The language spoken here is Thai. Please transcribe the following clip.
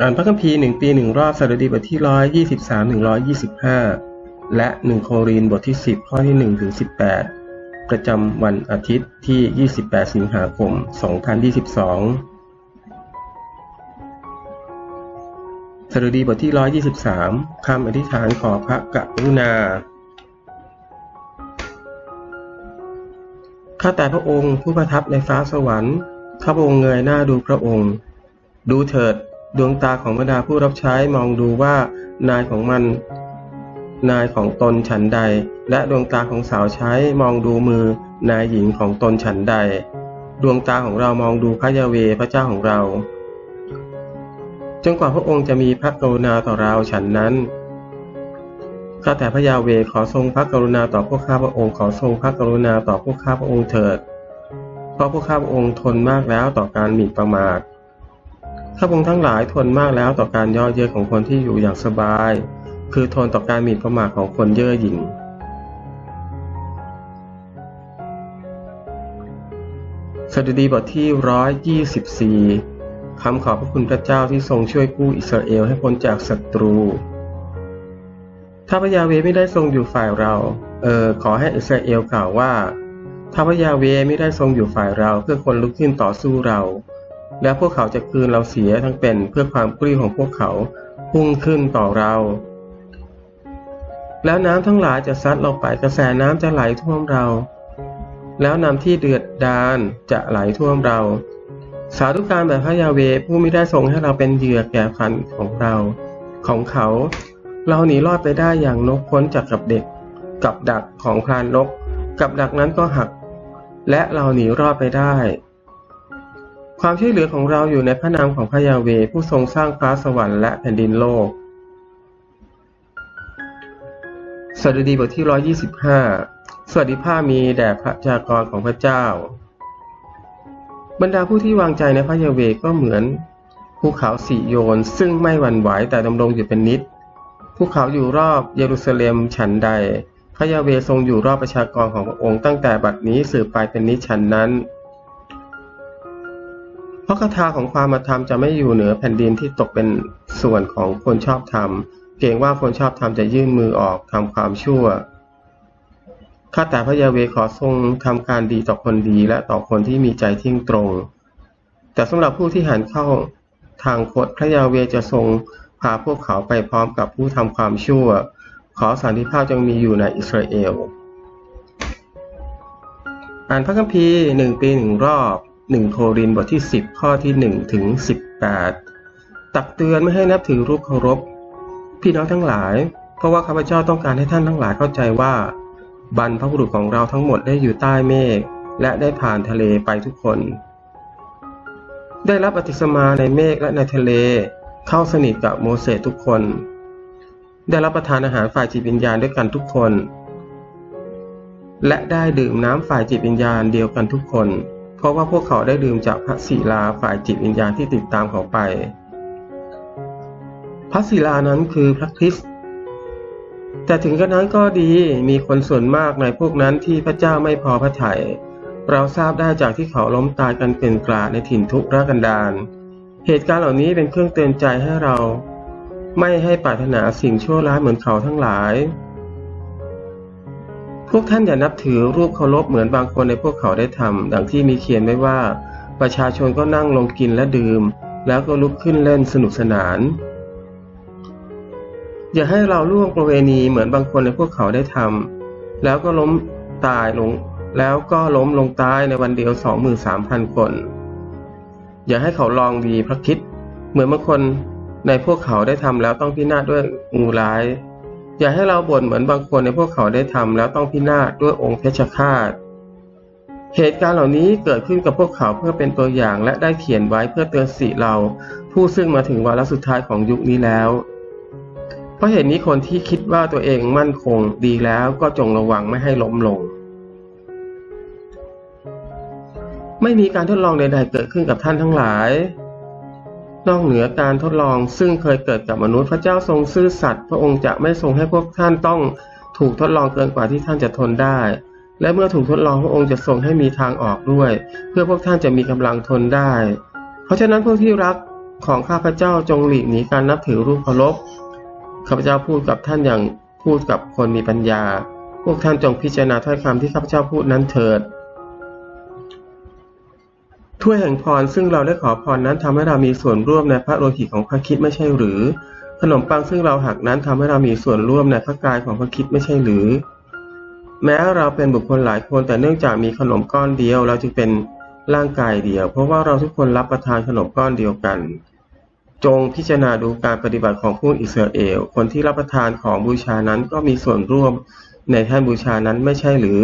อ่านพระคัมภีร์หนึ่งปีหนึ่งรอบสดุดีบทที่ร้อยยี่สิบสามถึงร้อยยี่สิบห้าและหนึ่งโครินบทที่สิบข้อที่หนึ่งถึงสิบแปดประจำวันอาทิตย์ที่ยี่สิบแปดสิงหาคมสองพันยี่สิบสองสดุดีบทที่ร้อยยี่สิบสามคำอธิษฐานขอพระกรุณาข้าแต่พระองค์ผู้ประทับในฟ้าสวรรค์ข้าพระองค์เงยหน้าดูพระองค์ ดูเถิด ดวงตาของบรรดาผู้รับใช้มองดูว่านายของมัน นายของตนฉันใด และดวงตาของสาวใช้มองดูมือนายหญิงของตนฉันใด ดวงตาของเรามองดูพระยาเวพระเจ้าของเราจนกว่าพระองค์จะมีพระกรุณาต่อเราฉันนั้นข้าแต่พระยาเวขอทรงพระกรุณาต่อพวกข้าพระองค์ขอทรงพระกรุณาต่อพวกข้าพระองค์เถิด เพราะพวกข้าพระองค์ทนมากแล้วต่อการหมิ่นประมาท ข้าพงทั้งหลายทนมากแล้วต่อการย่อเย้ยของคนที่อยู่อย่างสบาย คือทนต่อการหมิ่นประมาทของคนเย่อหยิ่งสดุดีบทที่ร้อยยี่สิบสี่คำขอบพระคุณพระเจ้าที่ทรงช่วยกู้อิสราเอลให้พ้นจากศัตรู ถ้าพระยาเวไม่ได้ทรงอยู่ฝ่ายเรา เออ ขอให้อิสราเอลกล่าวว่า ถ้าพระยาเวไม่ได้ทรงอยู่ฝ่ายเราเพื่อคนลุกขึ้นต่อสู้เรา แล้วพวกเขาจะคืนเราเสียทั้งเป็นเพื่อความกรี้ของพวกเขาพุ่งขึ้นต่อเรา แล้วน้ำทั้งหลายจะซัดเราไปกระแสน้ำจะไหลท่วมเรา แล้วน้ำที่เดือดดานจะไหลท่วมเรา สาธุการแบบพระยาเวผู้ไม่ได้ทรงให้เราเป็นเหยื่อแก่ฟันของเรา ของเขา เราหนีรอดไปได้อย่างนกพ้นจากกับเด็ก กับดักของพรานนก กับดักนั้นก็หัก และเราหนีรอดไปได้ ความช่วยเหลือของเราอยู่ในพระนามของพระยาเวผู้ทรงสร้างฟ้าสวรรค์และแผ่นดินโลก สดุดีบทที่ 125 สวัสดีภาพมีแด่พระจากรของพระเจ้า บรรดาผู้ที่วางใจในพระยาเวก็เหมือนภูเขาสีโยนซึ่งไม่หวั่นไหวแต่ดำรงอยู่เป็นนิด ภูเขาอยู่รอบเยรูซาเล็มฉันใด พระยาเวทรงอยู่รอบประชากรของพระองค์ตั้งแต่บัดนี้สืบไปเป็นนิจฉันนั้น เพราะคาถาของความมาธรรมจะไม่อยู่เหนือแผ่นดินที่ตกเป็นส่วนของคนชอบธรรมเกรงว่าคนชอบธรรมจะยื่นมือออกทำความชั่วข้าแต่พระยาเวขอทรงทำการดีต่อคนดีและต่อคนที่มีใจทิ้งตรง แต่สำหรับผู้ที่หันเข้าทางคดพระยาเวจะทรงพาพวกเขาไปพร้อมกับผู้ทำความชั่ว ขอสันติภาพจงมีอยู่ในอิสราเอล อ่านพระคัมภีร์หนึ่งปีหนึ่งรอบ หนึ่งโครินบทที่ 10 ข้อที่ 1 ถึง 18 ตักเตือนไม่ให้นับถือรูปเคารพ พี่น้องทั้งหลาย เพราะว่าข้าพเจ้าต้องการให้ท่านทั้งหลายเข้าใจว่า บรรพบุรุษของเราทั้งหมดได้อยู่ใต้เมฆและได้ผ่านทะเลไปทุกคน ได้รับอติสมาในเมฆและในทะเลเข้าสนิทกับโมเสสทุกคน ได้รับประทานอาหารฝ่ายจิตวิญญาณด้วยกันทุกคน และได้ดื่มน้ำฝ่ายจิตวิญญาณเดียวกันทุกคน เพราะว่าพวกเขาได้ดื่มจากพระศิลาฝ่ายจิตวิญญาณที่ติดตามเขาไป พระศิลานั้นคือพระคริสต์แต่ถึงกระนั้นก็ดีมีคนส่วนมากในพวกนั้นที่พระเจ้าไม่พอพระทยัยเราทราบได้จากที่เขาล้มตายกันเป็นกลาในถิ่นทุกรากันดารเหตุการณ์เหล่านี้เป็นเครื่องเตือนใจให้เรา ไม่ให้ปรารถนาสิ่งชั่วร้ายเหมือนเขาทั้งหลาย วกท่านอย่านับถือรูปเคารพเหมือนบางคนในพวกเขาได้ทำดังที่มีเขียนไว้ว่า ประชาชนก็นั่งลงกินและดื่ม แล้วก็ลุกขึ้นเล่นสนุกสนาน อย่าให้เราล่วงประเวณีเหมือนบางคนในพวกเขาได้ทำแล้วก็ล้มตายลง แล้วก็ล้มลงตายในวันเดียวสองหมื่นสามพันคน อย่าให้เขาลองดีพระคิด เหมือนบางคนในพวกเขาได้ทำแล้วต้องพินาศด้วยงูร้าย อย่าให้เราบ่นเหมือนบางคนในพวกเขาได้ทำแล้วต้องพินาศด้วยองค์เพชฌฆาต เหตุการณ์เหล่านี้เกิดขึ้นกับพวกเขาเพื่อเป็นตัวอย่างและได้เขียนไว้เพื่อเตือนสิเรา ผู้ซึ่งมาถึงวาระสุดท้ายของยุคนี้แล้ว เพราะเหตุนี้คนที่คิดว่าตัวเองมั่นคงดีแล้วก็จงระวังไม่ให้ล้มลง ไม่มีการทดลองใดๆเกิดขึ้นกับท่านทั้งหลาย นอกเหนือการทดลองซึ่งเคยเกิดกับมนุษย์ พระเจ้าทรงซื่อสัตย์พระองค์จะไม่ทรงให้พวกท่านต้องถูกทดลองเกินกว่าที่ท่านจะทนได้ และเมื่อถูกทดลองพระองค์จะทรงให้มีทางออกด้วย เพื่อพวกท่านจะมีกำลังทนได้ เพราะฉะนั้นพวกที่รักของข้าพเจ้าจงหลีกหนีการนับถือรูปเคารพข้าพเจ้าพูดกับท่านอย่างพูดกับคนมีปัญญา พวกท่านจงพิจารณาถ้อยคำที่ข้าพเจ้าพูดนั้นเถิด ถ้วยแห่งพรซึ่งเราได้ขอพรนั้นทำให้เรามีส่วนร่วมในพระโลหิตของพระคิดไม่ใช่หรือ ขนมปังซึ่งเราหักนั้นทำให้เรามีส่วนร่วมในพระกายของพระคิดไม่ใช่หรือ แม้เราเป็นบุคคลหลายคนแต่เนื่องจากมีขนมก้อนเดียว เราจึงเป็นร่างกายเดียว เพราะว่าเราทุกคนรับประทานขนมก้อนเดียวกัน จงพิจารณาดูการปฏิบัติของผู้อิสราเอล คนที่รับประทานของบูชานั้นก็มีส่วนร่วมในแท่นบูชานั้นไม่ใช่หรือ